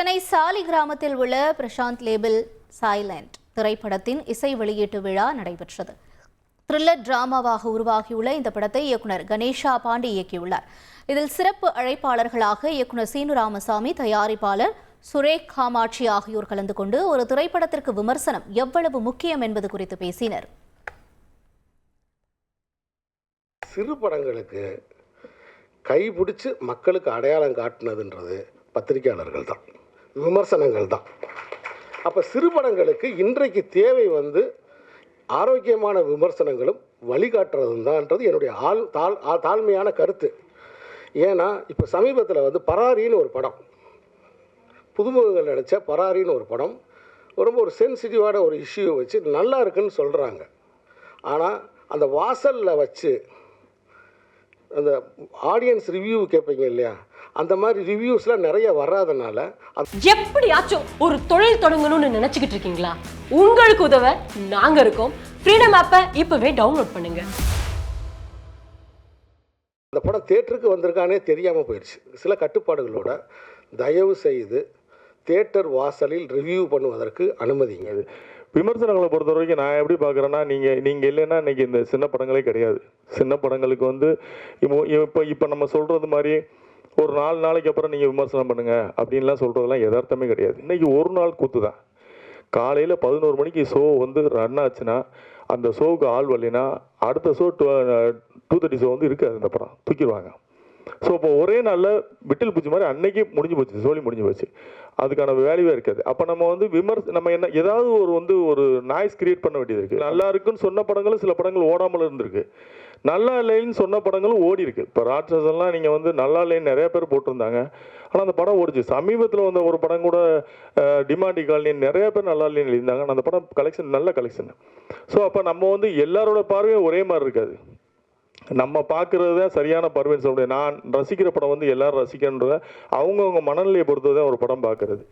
சென்னை சாலி கிராமத்தில் உள்ள Prashanth label silent திரைப்படத்தின் இசை வெளியீட்டு விழா நடைபெற்றது. த்ரில்லர் டிராமாவாக உருவாகியுள்ள இந்த படத்தை இயக்குனர் கணேஷா பாண்டி இயக்கியுள்ளார். இதில் சிறப்பு அழைப்பாளர்களாக இயக்குனர் சீனு ராமசாமி தயாரிப்பாளர் சுரேக் காமாட்சி ஆகியோர் கலந்து கொண்டு ஒரு திரைப்படத்திற்கு விமர்சனம் எவ்வளவு முக்கியம் என்பது குறித்து பேசினர். சிறு படங்களுக்கு கைபிடிச்சு மக்களுக்கு அடையாளம் காட்டினதுன்றது பத்திரிகையாளர்கள் தான். விமர்சனங்கள் தான் அப்போ சிறுபடங்களுக்கு இன்றைக்கு தேவை வந்து ஆரோக்கியமான விமர்சனங்களும் வழிகாட்டுறதும் தான்ன்றது என்னுடைய ஆள் தாழ் தாழ்மையான கருத்து. ஏன்னா இப்போ சமீபத்தில் வந்து பராரின்னு ஒரு படம். புதுமுகங்கள் நடித்த பராரின்னு ஒரு படம். ரொம்ப ஒரு சென்சிட்டிவான ஒரு இஷ்யூவை வச்சு நல்லா இருக்குன்னு சொல்கிறாங்க ஆனால் அந்த வாசலில் வச்சு அந்த ஆடியன்ஸ் ரிவ்யூ கேட்பீங்க இல்லையா? அந்த மாதிரி ரிவ்யூஸ்லாம் நிறைய வராதனால அது எப்படியாச்சும் ஒரு தொழில் தொடங்கணும்னு நினைச்சுக்கிட்டு இருக்கீங்களா? உங்களுக்கு உதவ நாங்க இருக்கோம். ஃப்ரீடம் ஆப்பை இப்பவே டவுன்லோட் பண்ணுங்க. அந்த படம் தேட்டருக்கு வந்திருக்கானே தெரியாமல் போயிடுச்சு சில கட்டுப்பாடுகளோட தயவு செய்து தேட்டர் வாசலில் ரிவ்யூ பண்ணுவதற்கு அனுமதிங்க. அது விமர்சனங்களை பொறுத்த வரைக்கும் நான் எப்படி பார்க்குறேன்னா நீங்கள் நீங்கள் இல்லைன்னா இன்னைக்கு இந்த சின்ன படங்களே கிடையாது. சின்ன படங்களுக்கு வந்து இப்போ இப்போ இப்போ நம்ம சொல்கிறது மாதிரி ஒரு நாலு நாளைக்கு அப்புறம் நீங்கள் விமர்சனம் பண்ணுங்கள் அப்படின்லாம் சொல்கிறதெல்லாம் யதார்த்தமே கிடையாது. இன்றைக்கி ஒரு நாள் கூத்து தான். காலையில் பதினோரு மணிக்கு ஷோ வந்து ரன் ஆச்சுன்னா அந்த ஷோவுக்கு ஆள் வரலைன்னா அடுத்த show two two thirty show வந்து இருக்காது அந்த படம். தூக்கிடுவாங்க. ஸோ இப்போ ஒரே நாளில் விட்டில் பூச்சி மாதிரி அன்னைக்கு முடிஞ்சு போச்சு சோழி முடிஞ்சு போச்சு. அதுக்கான வேல்யூவே இருக்காது. அப்போ நம்ம வந்து விமர்ச நம்ம என்ன ஏதாவது ஒரு வந்து ஒரு நாய்ஸ் கிரியேட் பண்ண வேண்டியது இருக்குது நல்லா இருக்குன்னு சொன்ன படங்களும் சில படங்கள் ஓடாமல் இருந்திருக்கு. நல்லா இல்லைன்னு சொன்ன படங்களும் ஓடி இருக்கு. இப்போ ராட்சசன்லாம் நீங்கள் வந்து நல்லா இல்லைன்னு நிறைய பேர் போட்டிருந்தாங்க. ஆனால் அந்த படம் ஓடிச்சு. சமீபத்தில் வந்த ஒரு படம் கூட டிமாண்டி காலனி நிறைய பேர் நல்லா இல்லைன்னு எழுதியிருந்தாங்க. ஆனால் அந்த படம் கலெக்ஷன் நல்ல கலெக்ஷன் ஸோ அப்போ நம்ம வந்து எல்லாரோட பார்வையும் ஒரே மாதிரி இருக்காது. நம்ம பார்க்குறது தான் சரியான பார்வைன்னு சொல்ல முடியாது. நான் ரசிக்கிற படம் வந்து எல்லாரும் ரசிக்கன்ற அவங்கவுங்க மனநிலையை பொறுத்து தான் ஒரு படம் பார்க்குறது.